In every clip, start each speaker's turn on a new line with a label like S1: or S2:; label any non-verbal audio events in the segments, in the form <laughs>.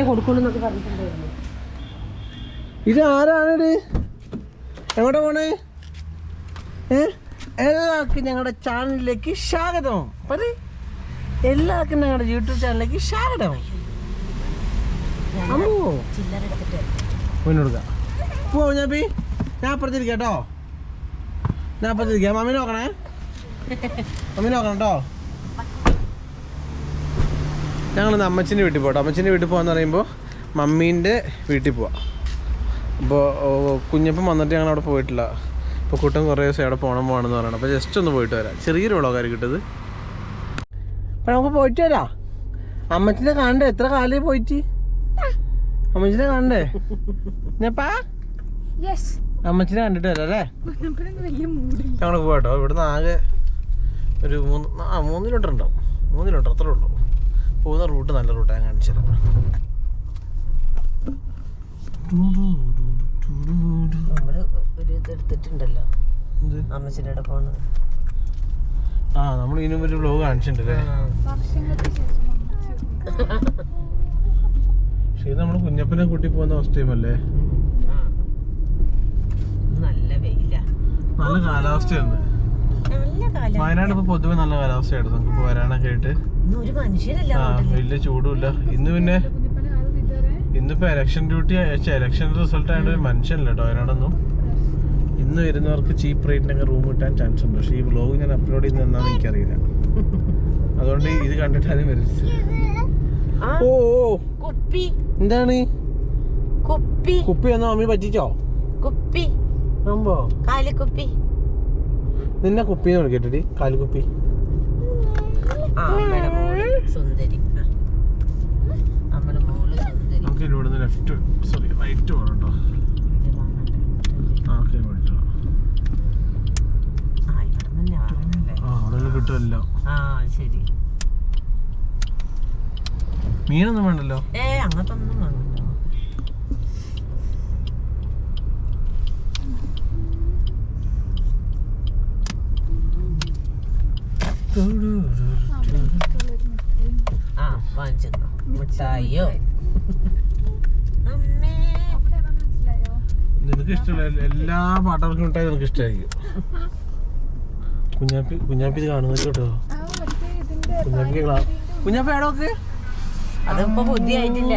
S1: ആഴ്ചയിലെ കൊടുക്കുള്ളൂ പറഞ്ഞിട്ടുണ്ടായിരുന്നു.
S2: ഇത് ആരാണിത് എങ്ങോട്ടാ പോണേ? ഏ? എല്ലാവർക്കും ഞങ്ങളുടെ ചാനലിലേക്ക് സ്വാഗതം. പറ എല്ലാവർക്കും ഞങ്ങളുടെ യൂട്യൂബ് ചാനലിലേക്ക് സ്വാഗതം. അമ്മോ. മുന്നോടുക്ക ഞാൻ പി ഞാൻ അപ്പുറത്തിരിക്കാം ഞാൻ അപ്പുറത്തിരിക്കാം. മമ്മി നോക്കണേ. മമ്മി നോക്കണം കേട്ടോ. ഞങ്ങളിന്ന് അമ്മച്ചിന്റെ വീട്ടിൽ പോട്ടോ അമ്മച്ചിന്റെ വീട്ടിൽ പോകാന്ന് പറയുമ്പോൾ മമ്മീന്റെ വീട്ടിൽ പോവാം. അപ്പോൾ കുഞ്ഞപ്പം വന്നിട്ട് ഞങ്ങൾ അവിടെ പോയിട്ടില്ല. ഇപ്പോൾ കൂട്ടം കുറേ ദിവസം അവിടെ പോകണം പോകണമെന്ന് പറയണം. അപ്പോൾ ജസ്റ്റ് ഒന്ന് പോയിട്ട് വരാം. ചെറിയൊരു വിളവുകാർ കിട്ടത് അപ്പോൾ നമുക്ക് പോയിട്ട് വരാം. അമ്മച്ചിനെ കാണണ്ടേ? എത്ര കാലം പോയിട്ട്? അമ്മച്ചിനെ കാണണ്ടേ? ഞാപ്പാ അമ്മച്ചിനെ കണ്ടിട്ട് വരാം അല്ലേ? ഞങ്ങൾ പോകട്ടോ ഇവിടുന്ന് ആകെ ഒരു മൂന്ന് ആ മൂന്ന് ലിറ്റർ ഉണ്ടാവും. മൂന്ന് ലിറ്റർ അത്രേ ഉള്ളൂ. പോകുന്ന റൂട്ട് നല്ല റൂട്ടാണ് കാണിച്ചിരുന്നത് കാണിച്ചു തരാം
S1: നമ്മൾ ഒരു? അമ്മച്ചിന്റെ
S2: ആ നമ്മൾ ഇതിനു ഒരു വ്ലോഗ് കാണിച്ചിട്ടുണ്ടല്ലേ?
S3: വർഷങ്ങൾക്ക് ശേഷം
S2: പക്ഷേ നമ്മൾ കുഞ്ഞപ്പനെ കൂട്ടി പോകുന്ന ഫസ്റ്റ് ടൈം അല്ലേ?
S1: നല്ല വെയിലാ.
S2: നല്ല കാലാവസ്ഥയാണ് വയനാട് ഇപ്പൊ പൊതുവെ നല്ല കാലാവസ്ഥയായിരുന്നു. നമുക്ക് വരാനൊക്കെ ആയിട്ട്.
S1: ഒരു മനുഷ്യരല്ല
S2: വലിയ ചൂടുമില്ല. ഇന്ന് പിന്നെ ഇന്നിപ്പോ ഇലക്ഷൻ ഡ്യൂട്ടി ഇലക്ഷൻ റിസൾട്ട് ആയിട്ട് ഒരു മനുഷ്യനല്ല കേട്ടോ അതിനോടൊന്നും. ഇന്ന് വരുന്നവർക്ക് ചീപ്പ് റേറ്റിനൊക്കെ റൂം കിട്ടാൻ ചാൻസ് ഉണ്ട്. പക്ഷെ ഈ വ്ലോഗ് ഞാൻ അപ്ലോഡ് ചെയ്യുന്ന എന്നാന്ന് എനിക്കറിയില്ല. അതുകൊണ്ട് ഇത് കണ്ടിട്ടാണ് വരുന്നത്
S1: ആ
S2: ഓ
S1: കുപ്പി.
S2: എന്താണ്?
S1: കുപ്പി.
S2: കുപ്പി എന്നാ മമ്മി പറ്റിച്ചോ?
S1: കുപ്പി. കാലിക്കുപ്പി.
S2: നിന്നെ കുപ്പിന്ന് വിളിക്കട്ടെടി കാലുകുപ്പി
S1: ആ അമ്മയുടെ മോൾ സുന്ദരി ആ. അമ്മയുടെ മോൾ സുന്ദരി
S2: നമുക്ക് ഇവിടുന്ന് ലെഫ്റ്റ് സോറി റൈറ്റ് പോകണം കേട്ടോ
S1: വേണ്ടല്ലോ.
S2: ആ ഓക്കെ മേടിച്ചോ
S1: ആ ഇവിടെ തന്നെ ആണല്ലേ
S2: ആ അവിടെ കിട്ടുമല്ലോ
S1: ആ ശരി
S2: മീനൊന്നും വേണ്ടല്ലോ
S1: ഏ അങ്ങനത്തൊന്നും വാങ്ങണ്ട ആ വാങ്ങിച്ചെന്നോ മിഠായിയോ
S2: നിനക്ക് ഇഷ്ടമുള്ള എല്ലാ പാട്ടവർക്കും മിഠായി നിനക്ക് ഇഷ്ടമായിരിക്കും കുഞ്ഞാപ്പി കുഞ്ഞാപ്പി ഇത് കാണുന്നത് കേട്ടോ കുഞ്ഞാപ്പി എവിടെ
S1: അതിപ്പോ ബുദ്ധി ആയിട്ടില്ല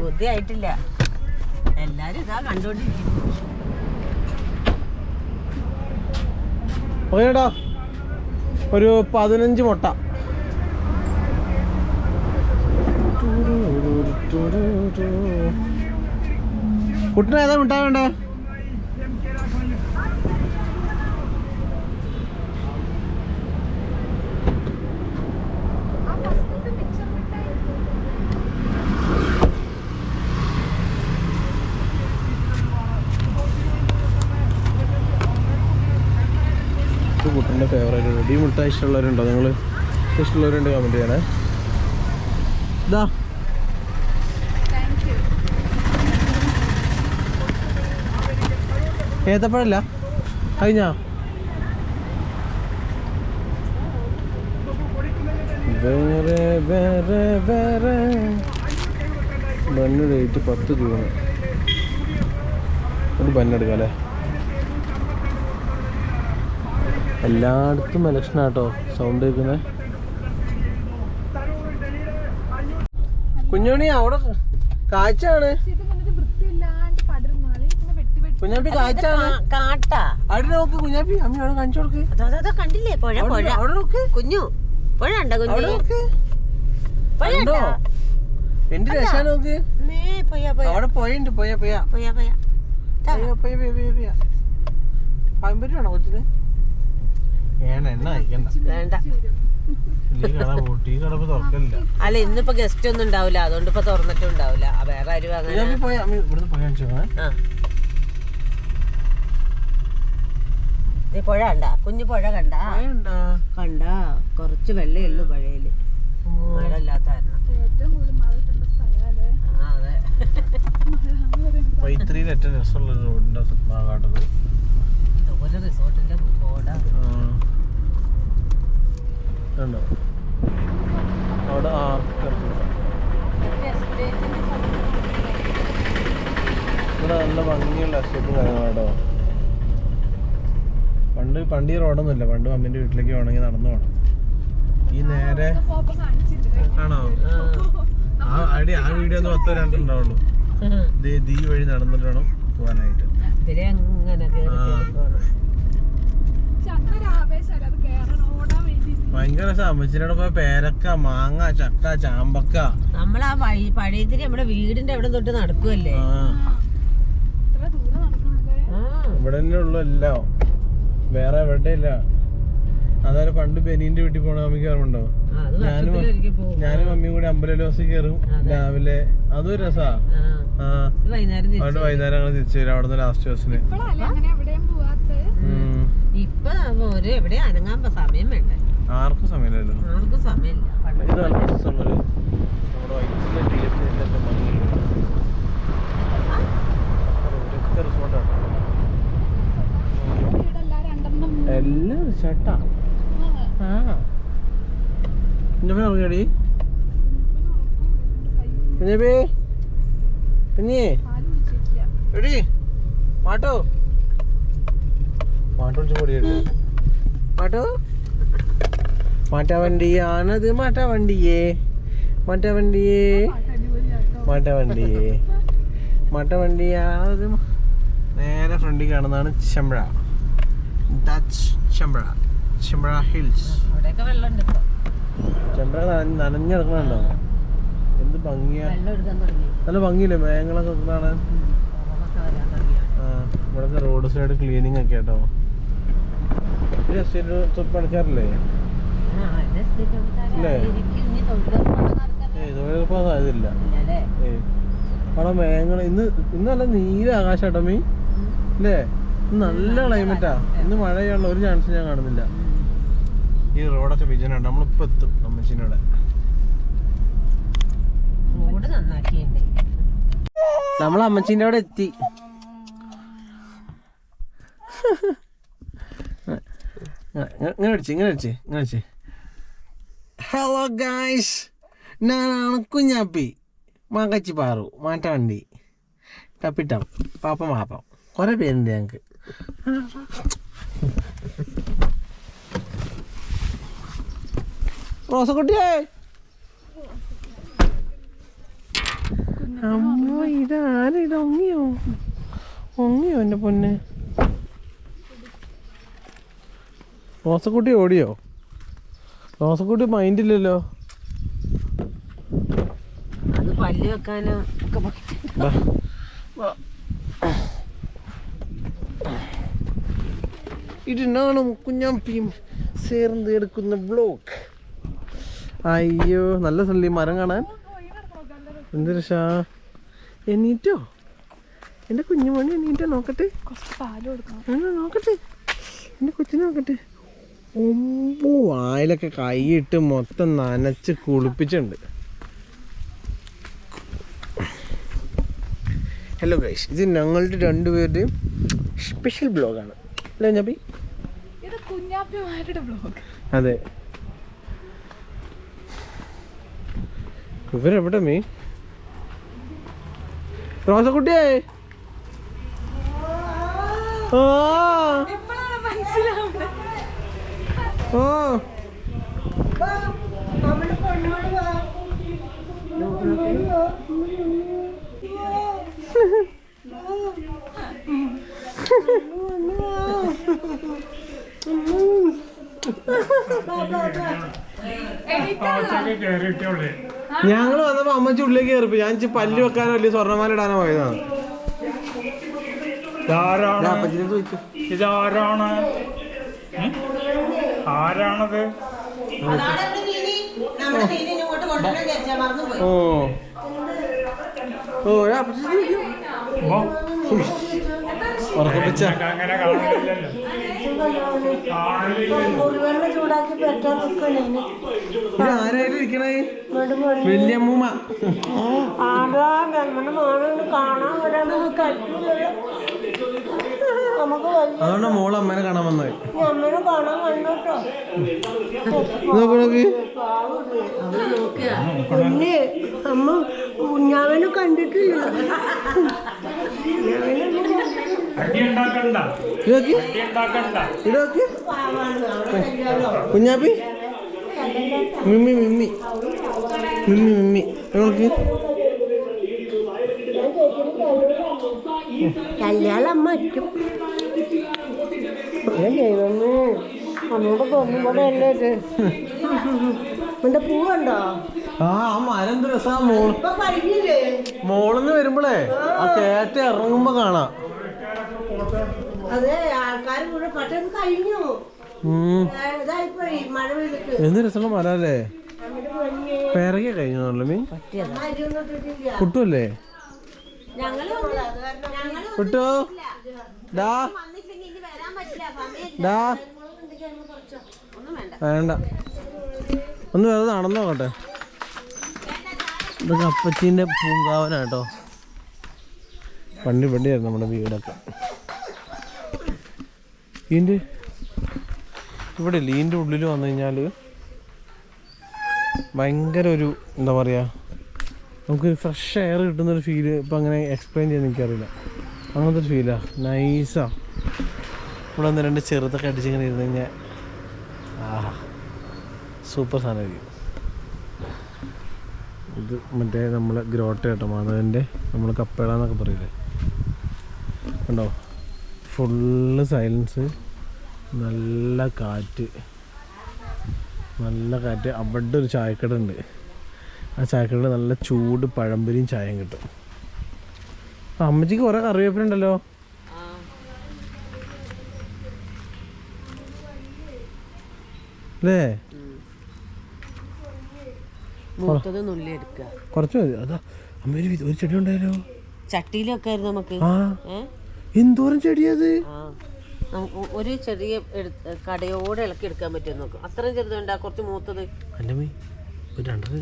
S1: ബുദ്ധി ആയിട്ടില്ല എല്ലാരും ഇതാ കണ്ടോണ്ടിരിക്കുന്നു.
S2: ഓക്കെ ഒരു പതിനഞ്ച് മുട്ട. കുട്ടിന് ഏതാ മിഠായി വേണ്ടേ? കുട്ടന്റെ ഫേവറേറ്റ് റെഡി മുട്ട ഇഷ്ടമുള്ളവരുണ്ടോ നിങ്ങൾ ഇഷ്ടമുള്ളവരുണ്ട് കമന്റ് ചെയ്യണേ ഇതാ
S3: താങ്ക് യു
S2: ഏത്തപ്പഴല്ല? കഴിഞ്ഞോ? വേറെ വേറെ വേറെ. ബണ്ണ് റേറ്റ് പത്ത് രൂപ. ഒരു ബണ്ണെടുക്കാം അല്ലേ? എല്ലായിടത്തും ഇലക്ഷനാട്ടോ സൗണ്ട് കേൾക്കുന്നത് കുഞ്ഞോണി അവിടെ കാഴ്ചയാണ്
S3: പക്ഷെ ഇത് വന്നിട്ട് വൃത്തിയില്ലാണ്ട് പടരുന്നാൾ ഇങ്ങനെ വെട്ടി വെട്ടി
S2: കുഞ്ഞാപ്പി
S1: കാട്ടാ.
S2: അവിടെ നോക്ക് കുഞ്ഞാപ്പി. അമ്മ അവിടെ കാണിച്ചു കൊടുക്ക്.
S1: അതോ കണ്ടില്ലേ? പുഴ പുഴ.
S2: അവിടെ നോക്ക്.
S1: കുഞ്ഞു. പുഴ ഉണ്ടോ കുഞ്ഞു പുഴ ഉണ്ടോ
S2: എന്ത് രസാ നോക്ക്. അവിടെ പോയുണ്ട് പോയ പോയ
S1: പോയ പോയ പോയ
S2: പോയ പോയ പോയ പോയാ പോയാ പമ്പരി കൊച്ചിന്?
S1: അല്ല ഇന്നിപ്പോ ഗസ്റ്റ് ഒന്നും ഉണ്ടാവില്ല. അതുകൊണ്ട് ഇപ്പൊ തുറന്നിട്ടും ഉണ്ടാവില്ല. ആ, വേറെ ആരും അങ്ങനെ ദേ പുഴ കണ്ട? കുഞ്ഞു പുഴ കണ്ട? കണ്ട? കുറച്ച്
S3: വെള്ളയുള്ളൂ
S1: പുഴയിൽ. മഴയില്ലാത്ത
S2: വൈത്തിരിയിൽ ഏറ്റവും രസമുള്ള റോഡിന്റെ ഭാഗമാട്ടത്
S1: ഒരു റിസോർട്ടിന്റെ
S2: കണ്ടോ അവിടെ ആ ഇവിടെ നല്ല ഭംഗിയുള്ള എസ്റ്റേറ്റും കാര്യങ്ങളാട്ടോ പണ്ട് പണ്ട് ഈ റോഡൊന്നുമില്ല. പണ്ട് അമ്മിന്റെ വീട്ടിലേക്ക് വേണമെങ്കിൽ നടന്നു പോകണം ഈ നേരെ ആണോ? <laughs> ആ. അടി ആ വീഡിയോ ഒന്ന് പത്തോ രണ്ടുണ്ടാവുള്ളൂ <laughs> ദേ ദീ വഴി നടന്നിട്ട് വേണം പോകാനായിട്ട് ഭയങ്കര അമ്മച്ചിനോട് പോയ പേരക്ക മാങ്ങ ചക്ക ചാമ്പക്ക.
S1: നമ്മളാ വഴി പഴയതിരി നമ്മുടെ വീടിന്റെ അവിടെ തൊട്ട് നടക്കുവല്ലേ?
S2: ഇവിടെ തന്നെ ഉള്ളു എല്ലാം. വേറെ എവിടെ ഇല്ല. അതായത് പണ്ട് ബെനീന്റെ വീട്ടിൽ പോണ
S1: ആ, അത്
S2: ഞാനും ഞാനും മമ്മിയും കൂടി അമ്പലം ദിവസം കയറും
S1: അതെ.
S2: രാവിലെ. അതും രസാ.
S1: ആ.
S2: അവിടെ വൈകുന്നേരം ഞങ്ങൾ തിരിച്ചു വരും അവിടെ നിന്ന് ലാസ്റ്റ് ബസ്സിന്
S3: അങ്ങനെ.
S1: ഇപ്പൊ എവിടെ അനങ്ങാൻ സമയം വേണ്ടേ?
S2: ആർക്കും സമയമില്ലല്ലോ.
S1: ആർക്കും സമയമില്ല.
S2: ഇത് നല്ല നമ്മുടെ എല്ലാം റിസോർട്ടാ
S3: ആ,
S2: കുഞ്ഞപ്പൻ ഉറങ്ങിയടി കുഞ്ഞപ്പേ. കുഞ്ഞേ
S3: പാൽ കുടിച്ചിരിക്കുക
S2: എടി മാട്ടോ. മാട്ടോ വിളിച്ച് മാട്ടോ മാട്ട. വണ്ടിയാണത് മാട്ട വണ്ടിയേ മാട്ട വണ്ടിയേ മാട്ട വണ്ടിയേ മാട്ട വണ്ടിയാണത് മ- നേരെ ഫ്രണ്ടിൽ കാണുന്നതാണ് ചെമ്പഴ ഡച്ച് ചെമ്പ്ര ചെമ്പ്ര ഹിൽസ്
S1: അവിടെയൊക്കെ വെള്ളമുണ്ട് ഇപ്പൊ.
S2: ചെമ്പഴ നന- നനഞ്ഞ് കിടക്കണുണ്ടോ എന്ത് ഭംഗിയാ. നല്ല ഭംഗിയില്ലേ? മേഘങ്ങളൊക്കെ കാണാൻ. ഇവിടുത്തെ റോഡ് സൈഡ് ക്ലീനിങ് ഒക്കെ കേട്ടോ. ഈ എസ്റ്റേറ്റ് പണിക്കാറില്ലേ
S1: തൊഴിലുറപ്പ്
S2: സാധ്യതയില്ല. അവിടെ മേഘങ്ങൾ ഇന്ന് ഇന്നല്ല നല്ല നീല ആകാശാട്ടോ മീ
S1: ഉം.
S2: അല്ലേ നല്ല ക്ലൈമറ്റാ ഇന്ന് മഴയുള്ള ഒരു ചാൻസ് ഞാൻ കാണുന്നില്ല. ഈ റോഡൊക്കെ വിജയനുണ്ട്. നമ്മളിപ്പോ എത്തും അമ്മച്ചിനോടെ നമ്മൾ അമ്മച്ചിന്റെ അവിടെ എത്തി. ഇങ്ങനെ അടിച്ച് ഇങ്ങനെ അടിച്ച് ഇങ്ങനെ അടിച്ച്. ഹലോ ഗായ്സ് ഞാനാണ് കുഞ്ഞാപ്പി. മാക്കച്ചി പാറു മാറ്റവണ്ടി കപ്പിട്ടം പാപ്പ മാപ്പം. കുറേ പേരുണ്ട് ഞങ്ങൾക്ക് റോസക്കുട്ടിയേ. അമ്മ ഇതാരിത് ഒങ്ങിയോ ഒങ്ങിയോ എന്റെ പൊന്ന്? റോസക്കുട്ടി ഓടിയോ? റോസക്കുട്ടി മൈൻഡില്ലല്ലോ
S1: അത് പല്ല് വെക്കാനോ ഒക്കെ
S2: ഇത് നാണും കുഞ്ഞാപ്പിയും ചേർന്ന് എടുക്കുന്ന ബ്ലോക്ക് അയ്യോ നല്ല സ്ഥലം മരം കാണാൻ. എന്ത് രസാ? എണീറ്റോ? എന്റെ കുഞ്ഞുമണി എണീറ്റോ നോക്കട്ടെ. നോക്കട്ടെ. എന്റെ കൊച്ചിനെ നോക്കട്ടെ. ഒമ്പോ വായിലൊക്കെ കൈയിട്ട് മൊത്തം നനച്ച് കുളിപ്പിച്ചിട്ടുണ്ട്. ഹലോ ഗൈസ് ഇത് ഞങ്ങളുടെ രണ്ടുപേരുടെയും സ്പെഷ്യൽ ബ്ലോഗാണ് അല്ലേ ഞബി
S3: ഇത് കുഞ്ഞാപ്പിമാരുടെ ബ്ലോഗ്
S2: അതെ. ഇവരെവിടെ മീ റോസക്കുട്ടിയേ. ഓ
S3: ഇപ്പോഴാണ് മനസ്സിലാവുന്നത്?
S2: ഓ ഞങ്ങൾ വന്നപ്പോ അമ്മച്ചി ഉള്ളിലേക്ക് കയറിപ്പോ ഞാൻ പല്ല് വെക്കാനോ വലിയ സ്വർണമാല ഇടാനോ പോയതാണ്
S4: ഇതാരാണ്?
S2: ആരാണത്? ഓ. ഓ.
S4: ഉറക്കപ്പിച്ച. അങ്ങനെ ആരാണത്
S2: ഞാൻ അപ്പച്ചിനെ ചോദിക്കും
S4: ഇരിക്കണേ കാണില്ലല്ലോ
S2: ഇത് ആരായിട്ട് ഇരിക്കണേ? വല്യമ്മൂമ്മ. അതുകൊണ്ട് മോൾ അമ്മേനെ കാണാൻ വന്നത്.
S5: അമ്മ കണ്ടിട്ടില്ല.
S2: കുഞ്ഞാപ്പി. മിമ്മി മിമ്മി. മിമ്മി മിമ്മി. നോക്കി.
S1: കല്യാണം മറ്റും. ദൈവമേ അമ്മയുടെ പൊന്നുപോലെ അല്ലേ ഇത്? എന്റെ പൂവുണ്ടോ?
S2: ആ ആ മരം രസാ മോൾ മോളിന്ന് വരുമ്പോളേ ആ. കേറ്റ ഇറങ്ങുമ്പോ കാണാം.
S1: അതെ ആൾക്കാർ കൂടെ കഴിഞ്ഞു.
S2: എന്ത് രസമുള്ള മരം അല്ലേ
S1: നമ്മുടെ പൊന്നെ
S2: പിറകെ കഴിഞ്ഞു മീൻ. കുട്ടുമല്ലേ ഡാ. ഡാ.
S1: ഒന്നും വേണ്ട.
S2: വേണ്ട. ഒന്ന് വെറുതെ നടന്നു നോക്കട്ടെ. ഇതൊക്കെ അപ്പച്ചീന്റെ പൂങ്കാവനാട്ടോ. പണ്ടി പണ്ടിയായിരുന്നു നമ്മുടെ വീടൊക്കെ. ഇതിന്റെ ഇവിടെ ഇല്ലേ ഇതിന്റെ ഉള്ളിൽ വന്നു കഴിഞ്ഞാൽ ഭയങ്കര ഒരു എന്താ പറയുക നമുക്ക് ഫ്രഷ് എയർ കിട്ടുന്നൊരു ഫീൽ ഇപ്പം അങ്ങനെ എക്സ്പ്ലെയിൻ ചെയ്യാൻ എനിക്കറിയില്ല. അങ്ങനത്തെ ഒരു ഫീലാണ് നൈസാണ് ഇവിടെ ഒന്ന് രണ്ട് ചെറുതൊക്കെ അടിച്ചിങ്ങനെ ഇരുന്ന് കഴിഞ്ഞാൽ ആഹാ. സൂപ്പർ സാധനമായിരിക്കും. ഇത് മറ്റേ നമ്മളെ ഗ്രോട്ട കേട്ടോ മാധവന്റെ നമ്മൾ കപ്പേള എന്നൊക്കെ പറയില്ലേ? ഉണ്ടോ ഫുള്ള് സൈലൻസ് നല്ല കാറ്റ്. നല്ല കാറ്റ്. അവിടെ ഒരു ചായക്കട ഉണ്ട്. ആ ചായക്കടയിൽ നല്ല ചൂട് പഴംപൊരിയും ചായയും കിട്ടും. അമ്മച്ചിക്ക് കുറേ കറിവേപ്പിലുണ്ടല്ലോ അല്ലേ? കുറച്ച് മതി. അതാ അമ്മ ഒരു ചെടി ഉണ്ടായാലോ
S1: ചട്ടിയിലൊക്കെ ആയിരുന്നു നമുക്ക്.
S2: ആ. എന്തോരം ചെടിയത്?
S1: അത് നമുക്ക് ഒരു ചെറിയ കടയോടെ ഇളക്കി എടുക്കാൻ പറ്റും നോക്കും. അത്രയും ചെറുതുണ്ടാ? കുറച്ച് മൂത്തത്.
S2: അല്ലേ ഒരു രണ്ടര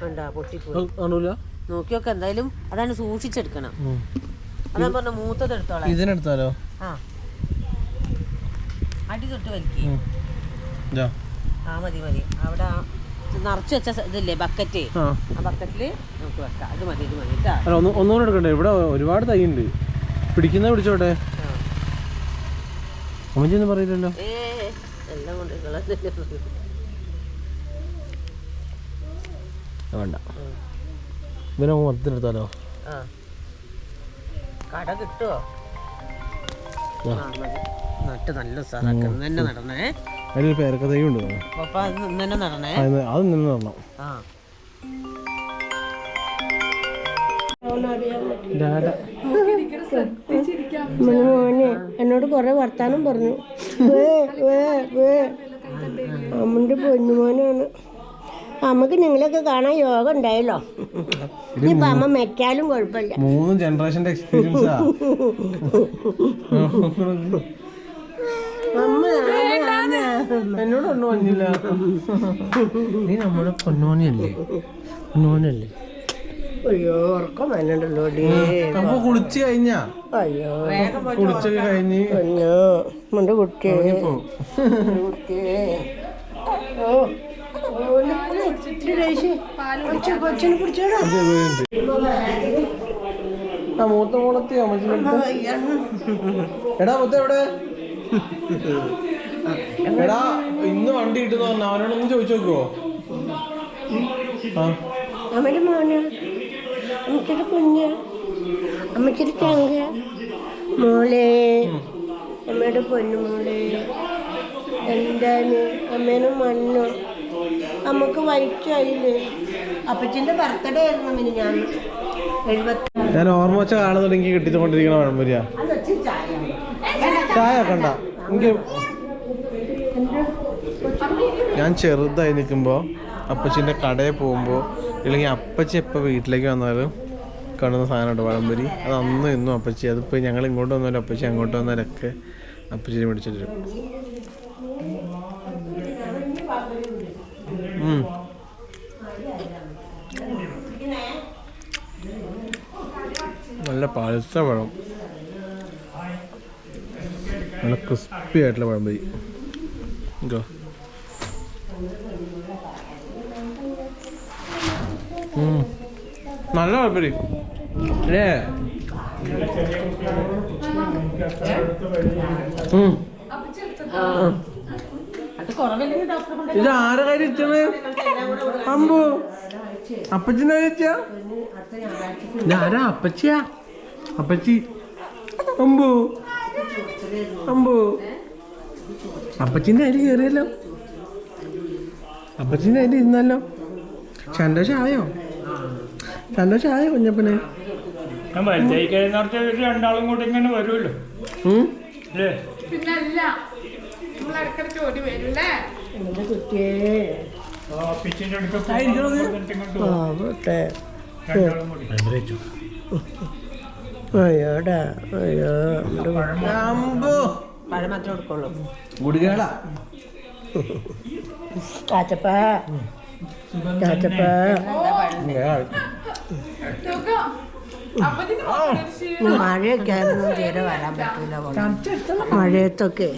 S2: കണ്ടു
S1: പൊട്ടിപ്പോയി.
S2: കാണൂല?
S1: നോക്കിയൊക്കെ എന്തായാലും അതാണ് സൂക്ഷിച്ചെടുക്കണം. അതാ പറഞ്ഞ മൂത്തത് എടുത്തോളാം
S2: ഇതിനെടുത്താലോ?
S1: ആ. അടി തൊട്ട് വലിക്ക്. ആ മതി മതി. അവിടെ നിറച്ച് വെച്ച ഇതില്ലേ ബക്കറ്റ്?
S2: ആ.
S1: ബക്കറ്റിൽ നമുക്ക് വെക്കാം. അത് മതി ഇത് മതി
S2: ഒന്നുകൂടെ എടുക്കണ്ടേ? ഇവിടെ ഒരുപാട് തൈ ഉണ്ട് പിടിക്കുന്ന പിടിച്ചോട്ടെ? അമ്മച്ചി ഒന്നും പറയില്ലല്ലോ.
S1: ഏ എല്ലാം കൊണ്ട്
S2: വേണ്ട. ഇവനെ മൊത്തത്തിലെടുത്താലോ
S1: ആ. കട കിട്ടുമോ നട്ട് നല്ല തന്നെ നടണേ
S2: പേരക്ക തൈ ഉണ്ട്.
S1: അത് തന്നെ നടണേ
S2: അത് നിന്ന്
S1: ആ.
S5: മോനെ എന്നോട് കുറെ വർത്താനം പറഞ്ഞു. അമ്മന്റെ പൊന്നുമോനാണ്. അമ്മയ്ക്ക് നിങ്ങളൊക്കെ കാണാൻ യോഗ ഉണ്ടായല്ലോ. ഇനിയിപ്പൊ അമ്മ മെറ്റാലും കുഴപ്പമില്ല.
S2: മൂന്ന് ജനറേഷന്റെ എക്സ്പീരിയൻസാ
S5: അമ്മ
S2: എന്നോട് ഒന്നും പറഞ്ഞില്ല. <laughs> നീ നമ്മുടെ പൊന്നോനല്ലേ പൊന്നോനല്ലേ
S5: അയ്യോ ഉറക്കം വന്നിട്ടുണ്ടല്ലോ ഡേ.
S2: അപ്പൊ കുളിച്ച് കഴിഞ്ഞാ?
S5: അയ്യോ.
S2: കുളിച്ചൊക്കെ കഴിഞ്ഞ്?
S5: പൊന്നോ നമ്മുടെ കുട്ടിയെ കുട്ടിയെ ഓ
S2: ആ മൂത്ത മോളത്തി എടാ മുത്ത എവിടെ? എടാ ഇന്ന് വണ്ടി കിട്ടുന്ന പറഞ്ഞ അവനോടൊന്ന് ചോദിച്ചു നോക്കുവോ?
S5: മോന്. കുഞ്ഞ്. മോളെ. അമ്മയുടെ പൊന്നു മോളെ. എന്താണ്? അമ്മേനും മണ്ണു. അമ്മയ്ക്ക് വയറ്റായില്ലേ അപ്പച്ചിന്റെ ബർത്ത്ഡേ ആയിരുന്നു മിനി ഞാൻ. എഴുപത്തി
S2: ഞാൻ ഓർമ്മ വെച്ച കാണുന്നുണ്ടെങ്കിൽ കിട്ടിക്കൊണ്ടിരിക്കണ പഴംപൊരിയാ
S5: അത് വെച്ച് ചായ
S2: കണ്ട എനിക്ക് ഞാൻ ചെറുതായി നിൽക്കുമ്പോൾ അപ്പച്ചിന്റെ കടയിൽ പോകുമ്പോൾ ഇല്ലെങ്കിൽ അപ്പച്ചി എപ്പോൾ വീട്ടിലേക്ക് വന്നാലും കാണുന്ന സാധനമുണ്ട് പഴംപൊരി. അത് അന്നും ഇന്നും അപ്പച്ചി. അതിപ്പോൾ ഞങ്ങൾ ഇങ്ങോട്ട് വന്നാലും അപ്പച്ചി അങ്ങോട്ട് വന്നാലൊക്കെ അപ്പച്ചിനെ മേടിച്ചിട്ട് വരും ഉം. നല്ല പഴുത്ത പഴം നല്ല ക്രിസ്പി ആയിട്ടുള്ള ഇങ്ങോ. ഉം. നല്ല പഴംപൊരി
S4: അല്ലേ
S2: ഉം.
S1: അത് കുറവില്ലെങ്കിൽ ഡോക്ടറെ കൊണ്ട്
S2: ഇത് ആരെ കാര്യം ഇരിക്കണേ? അമ്പു. അപ്പച്ചിന്റെ കാര്യ ഞാനാ അപ്പച്ചിയാ? അപ്പച്ചി. അമ്പു. അമ്പു. അപ്പച്ചിന്റെ അരി കയറിയല്ലോ അപ്പച്ചിന്റെ അരി ഇരുന്നല്ലോ. സന്തോഷമായോ? സന്തോഷമായോ കുഞ്ഞപ്പനെ?
S4: ഞാൻ വലുതായി കഴിഞ്ഞാൽ രണ്ടാളും കൂടി ഇങ്ങനെ വരുമല്ലോ? അല്ലേ?
S3: അല്ല നമ്മൾ ഇടയ്ക്കിടയ്ക്ക് ഓടി വരൂല്ലേ?
S5: എന്റെ കുട്ടിയെ. അയ്യോടാ അയ്യോ
S1: പഴം മാത്രമേ കൊടുക്കുള്ളൂ.
S5: കാച്ചപ്പ. കാച്ചപ്പ. മഴയൊക്കെ ആയിരുന്നു തീരെ വരാൻ പറ്റൂല മോളെ. മഴയത്തൊക്കെ.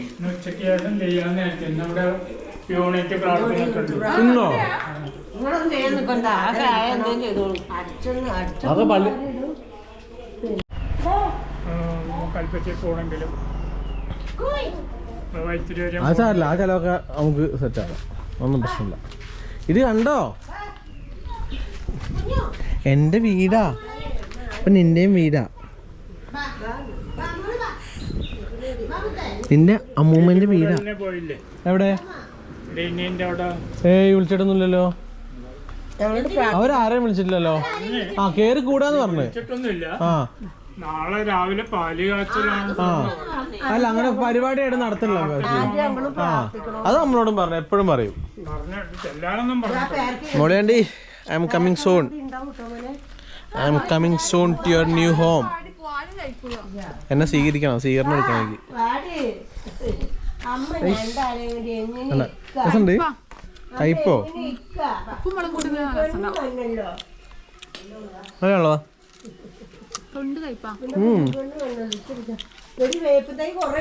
S4: ഇന്ന്
S2: അത് പള്ളി
S4: കൽപ്പറ്റയിൽ പോകണമെങ്കിലും
S2: ആ ചിലവൊക്കെ നമുക്ക് സെറ്റാക്കാം ഒന്നും പ്രശ്നമില്ല. ഇത് കണ്ടോ? എന്റെ വീടാ. അപ്പൊ നിന്റെയും വീടാ. നിന്റെ അമ്മൂമ്മന്റെ വീടാ.
S4: തന്നെ പോയില്ലേ?
S2: എവിടെ? ഏയ് വിളിച്ചിട്ടൊന്നുമില്ലല്ലോ. അവരാരെയും വിളിച്ചിട്ടില്ലല്ലോ? ആ കേറി കൂടാന്ന് പറഞ്ഞു. ആ.
S4: നാളെ രാവിലെ പാൽ കാച്ചലാണ്
S2: ആ അല്ല അങ്ങനെ പരിപാടിയായിട്ട് നടത്തില്ല ആ. അത് നമ്മളോടും പറഞ്ഞു എപ്പോഴും പറയും. മോളിയാണ്ടി I'm coming soon I'm coming soon to your new home എന്നെ സ്വീകരിക്കണം സ്വീകരണം
S5: എടുക്കണം
S2: എനിക്ക്. രസമുണ്ട്? കയ്പോ
S5: ഇച്ചിരി. ഒരു വേപ്പ് കുറെ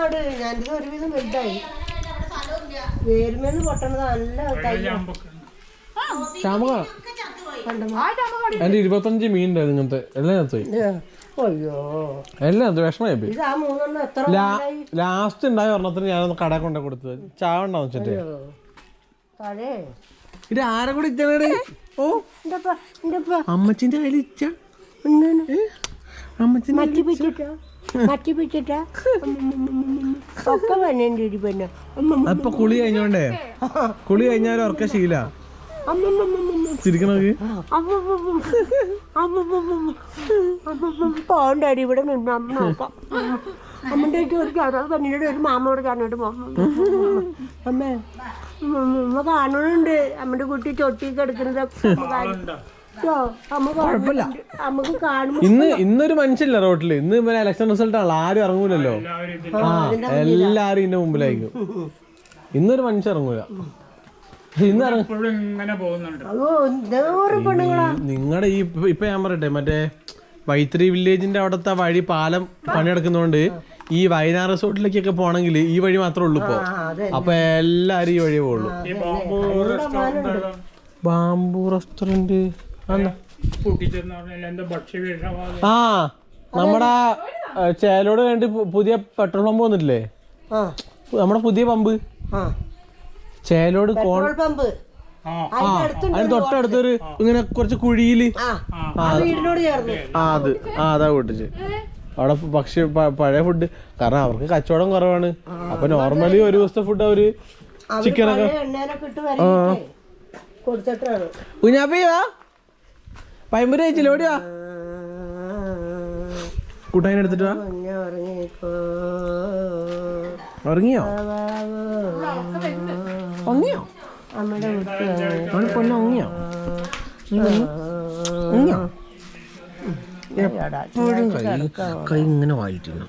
S5: ഉണ്ട് ഞാനിത് ഒരുവിധം വലുതായി. വേരുമെന്ന് പൊട്ടണത് നല്ല
S2: എന്റെ ഇരുപത്തഞ്ച് മീൻ ഉണ്ടായിരുന്നു ഇങ്ങനത്തെ. എല്ലാം ചത്തുപോയി
S5: അയ്യോ.
S2: എല്ലാം ചത്തു വിഷമായി പോയി.
S5: ഇത് ആ മൂന്നെണ്ണം എത്ര
S2: ലാസ്റ്റ് ഉണ്ടായ ഒരെണ്ണത്തിന് ഞാൻ കട കൊണ്ട കൊടുത്തത്. ചാവണ്ടാന്ന് വെച്ചിട്ട്?
S5: താഴെ
S2: ഇത് ആരെ കൂടി ഇച്ചാണ് ഓ. അമ്മച്ചിന്റെ കയ്യിൽ ഇച്ച. അപ്പൊ കുളി കഴിഞ്ഞോണ്ടേ? കുളി കഴിഞ്ഞാലും ഉറക്ക ശീല.
S5: പോണ്ടാടി ഇവിടെ നിന്ന് അമ്മ നോക്കാം. അമ്മന്റെ അടുത്ത് ഒരു ചാനൽ കണ്ണിനോട് ഒരു മാമോട് ചാനോട് അമ്മേ അമ്മ കാണുന്നുണ്ട്. അമ്മയുടെ കുട്ടി ചൊട്ടി കിടക്കുന്നത്
S2: ഇന്ന് ഇന്നൊരു മനുഷ്യല്ല റോട്ടിൽ ഇന്ന് ഇവരെ ഇലക്ഷൻ റിസൾട്ട് ആണല്ലോ. ആരും ഇറങ്ങൂലല്ലോ. ആ എല്ലാരും ഇതിന്റെ മുമ്പിലായിരിക്കും. ഇന്നൊരു മനുഷ്യൻ ഇറങ്ങൂല. നിങ്ങളുടെ ഈ ഇപ്പൊ- ഞാൻ പറയട്ടെ മറ്റേ വൈത്തിരി വില്ലേജിന്റെ അവിടുത്തെ വഴി പാലം പണിയെടുക്കുന്നോണ്ട് ഈ വയനാട് റിസോർട്ടിലേക്കൊക്കെ പോണെങ്കിൽ ഈ വഴി മാത്രമേ ഉള്ളൂ ഇപ്പൊ. അപ്പൊ എല്ലാരും ഈ വഴിയേ പോകുള്ളൂ ബാംബു റെസ്റ്റോറന്റ് ആ നമ്മടെ ചേലോട് വേണ്ടി പുതിയ പെട്രോൾ പമ്പ് വന്നിട്ടില്ലേ?
S5: ആ.
S2: നമ്മുടെ പുതിയ പമ്പ്.
S5: ആ.
S2: ചേലോട് കോൺ
S5: പെട്രോൾ പമ്പ്.
S2: അതിന് തൊട്ടടുത്തൊരു ഇങ്ങനെ കുറച്ച് കുഴിയിൽ.
S5: ആ ആ. വീടിനോട് ചേർന്ന്.
S2: ആ അത് ആ അതാ കൂട്ടിച്ച് അവിടെ പക്ഷെ പഴയ ഫുഡ്. കാരണം അവർക്ക് കച്ചവടം കുറവാണ്. അപ്പൊ നോർമലി ഒരു ദിവസത്തെ ഫുഡ് അവർ
S5: ചിക്കൻ
S2: ചിക്കനൊക്കെ കുഞ്ഞാപ്പിയാ പൈമ്പൂര് കഴിച്ചില്ല? ഓടിയാ കൂട്ടാൻ എടുത്തിട്ട് ഉറങ്ങിയോ? ഉറങ്ങിയോ
S5: അമ്മയുടെ
S2: അവന് പൊന്നെ ഉറങ്ങിയോ ഉറങ്ങിയോ എപ്പോഴും കൈ കൈ ഇങ്ങനെ വായിട്ടിരുന്നു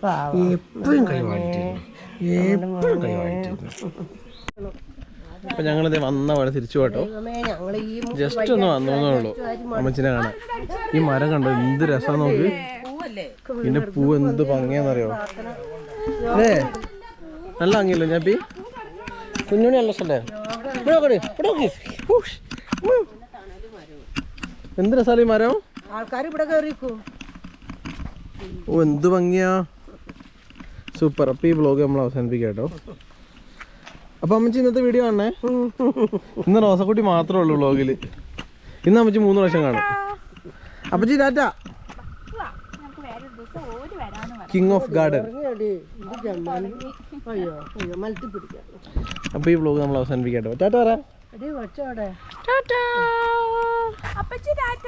S2: എപ്പോഴും കൈ വായിട്ടിരുന്നു എപ്പോഴും കൈ വായിട്ടിരുന്നു അപ്പൊ ഞങ്ങളിത് വന്ന പോലെ തിരിച്ചു പോട്ടോ ജസ്റ്റ് ഒന്ന് വന്നേ ഉള്ളൂ. അമ്മച്ചിനെ കാണാൻ. ഈ മരം കണ്ടോ? എന്ത് രസം നോക്ക്.
S1: പൂവല്ലേ
S2: ഇതിന്റെ പൂ എന്ത് ഭംഗിയാന്നറിയോ? അല്ലേ? നല്ല ഭംഗിയല്ലോ ഞാൻ കുഞ്ഞുണി നല്ല സ്ഥലേ ഇവിടെ നോക്കടി ഇവിടെ നോക്കി. എന്ത് രസാലി മരം?
S5: ആൾക്കാർ ഇവിടെ കയറിക്കൂ
S2: ഓ എന്ത് ഭംഗിയാ. സൂപ്പർ. അപ്പൊ ഈ വ്ലോഗ് നമ്മൾ അവസാനിപ്പിക്കാം കേട്ടോ. അപ്പോൾ അമ്മച്ചി ഇന്നത്തെ വീഡിയോ കാണണേ? ഇന്ന് റോസക്കുട്ടി മാത്രമേ ഉള്ളൂ വ്ലോഗിൽ ഇന്ന് അമ്മച്ചി മൂന്ന് പ്രാവശ്യം കാണും. അപ്പച്ചി ടാറ്റ. കിങ് ഓഫ് ഗാർഡൻ
S5: അയ്യോ അയ്യോ മലത്തി പിടിക്കാം.
S2: അപ്പോൾ ഈ വ്ലോഗ് നമ്മൾ അവസാനിപ്പിക്കട്ടോ. ടാറ്റ
S5: വച്ചോടെ
S3: അപ്പച്ചി ടാറ്റ.